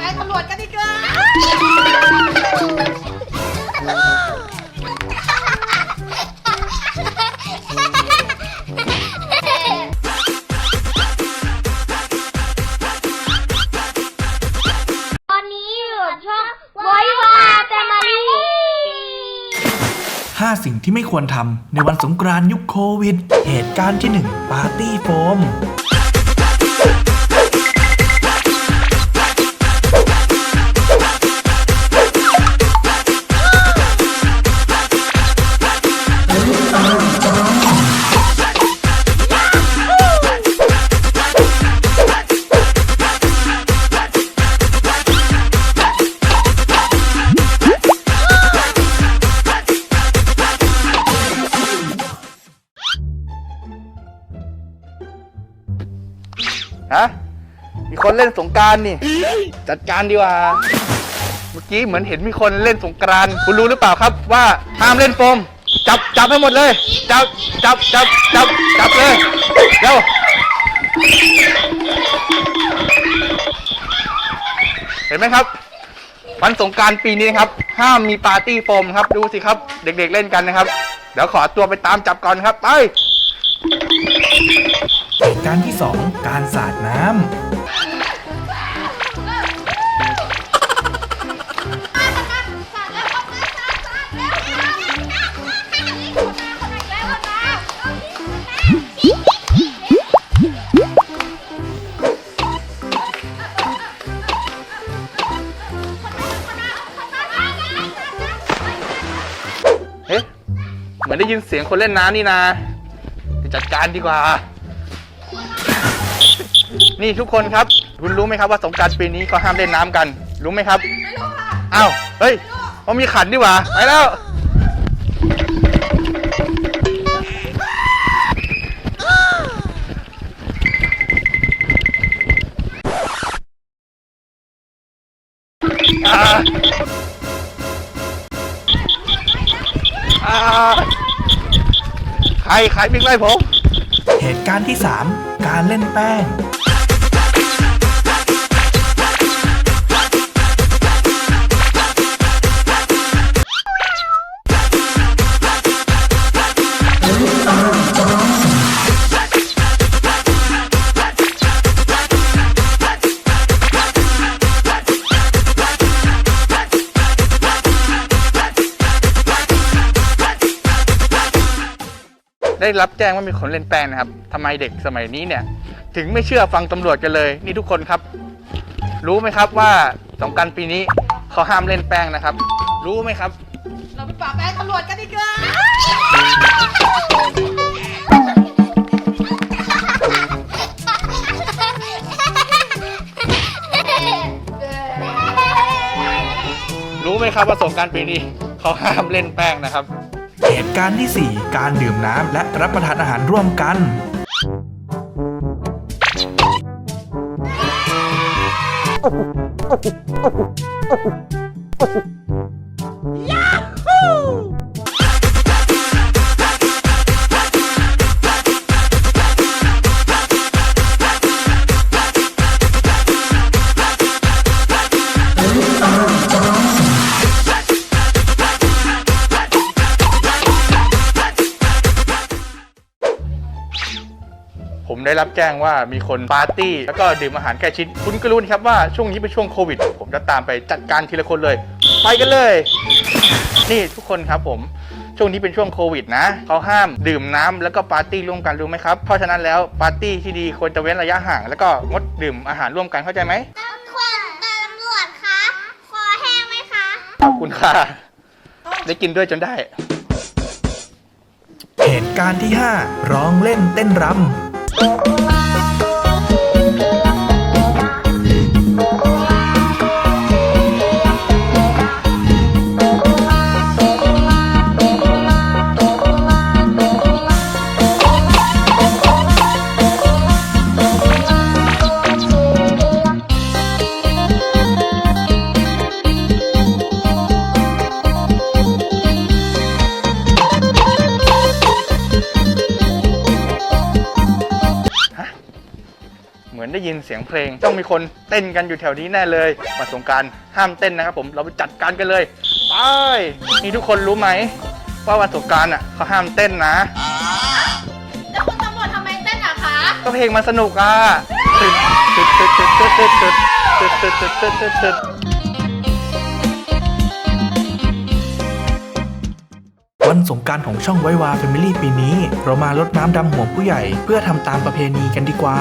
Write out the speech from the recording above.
แป้ตำรวจกันดีกว่าตอนนี้อยู่กับช่องไว้วาแฟมิลี่ 5 สิ่งที่ไม่ควรทำในวันสงกรานต์ยุคโควิด เหตุการณ์ที่ 1 ปาร์ตี้โฟม ฮะ มีคนเล่นสงกรารนี่ จัดการดีกว่า เมื่อกี้เหมือนเห็นมีคนเล่นสงกรานต์คุณรู้หรือเปล่าครับว่าห้ามเล่นโฟม จับจับให้หมดเลย จับจับจับจับจับเลยเร็วเห็นไหมครับ วันสงกรารปีนี้นะครับ ห้ามมีปาร์ตี้โฟมครับ ดูสิครับ เด็ก ๆเล่นกันนะครับ เดี๋ยวขอตัวไปตามจับก่อนครับ ไป การที่ 2 การสาดน้ำเอ๊ะเหมือนได้ยินเสียงคนเล่นน้ำนี่นาไปจัดการดีกว่า นี่ทุกคนครับ คุณรู้ไหมครับว่าสงกรารปีนี้เขาห้ามเล่นน้ำกัน รู้ไหมครับ ไม่รู้ค่ะ อ้าว เฮ้ยเขามีขันดีกว่า ไปแล้ว อ่า อ่า ใคร ใครวิ่งไล่ผม เหตุการณ์ที่ 3 การเล่นแป้ง ได้รับแจ้งว่ามีคนเล่นแป้งนะครับทำไมเด็กสมัยนี้เนี่ย ถึงไม่เชื่อฟังตำรวจกันเลย นี่ทุกคนครับ รู้ไหมครับว่าสงกรารปีนี้เขาห้ามเล่นแป้งนะครับ รู้ไหมครับ เราไปปราบแป้งตำรวจกันดีกว่ารู้ไหมครับว่าสงกรารปีนี้เขาห้ามเล่นแป้งนะครับ เหตุการณ์ที่ 4 การดื่มน้ำและรับประทานอาหารร่วมกัน ผมได้รับแจ้งว่ามีคนปาร์ตี้ แล้วก็ดื่มอาหารใกล้ชิด คุณก็รู้นะครับว่าช่วงนี้เป็นช่วงโควิด ผมจะตามไปจัดการทีละคนเลย ไปกันเลย นี่ทุกคนครับผมช่วงนี้เป็นช่วงโควิดนะเขาห้ามดื่มน้ำแล้วก็ปาร์ตี้ร่วมกันรู้ไหมครับ เพราะฉะนั้นแล้วปาร์ตี้ที่ดีควรจะเว้นระยะห่าง แล้วก็งดดื่มอาหารร่วมกันเข้าใจไหมตำรวจตำรวจคะคอแห้งไหมคะขอบคุณค่ะ ได้กินด้วยจนได้ เหตุการณ์ที่ 5 ร้องเล่นเต้นรำ Bye. อนได้ยินเสียงเพลง ต้องมีคนเต้นกันอยู่แถวนี้แน่เลยวันสงกรารห้ามเต้นนะครับผมเราไปจัดการกันเลยไปนี่ทุกคนรู้ไหมว่าวันสงกรารอะเขาห้ามเต้นนะแล้วคุณตำรวจทำไมเต้นอะคะก็เพลงมันสนุกอะตึ๊ดตึ๊ดตึ๊ดตึ๊ดตึ๊ดตึ๊ดตึ๊ดตึ๊ดตึ๊ดตึ๊ดตึ๊ดตึ๊ดวันสงกรารของช่องไววาแฟมิลี่ปีนี้ เรามาลดน้ำดำหัวผู้ใหญ่ เพื่อทำตามประเพณีกันดีกว่า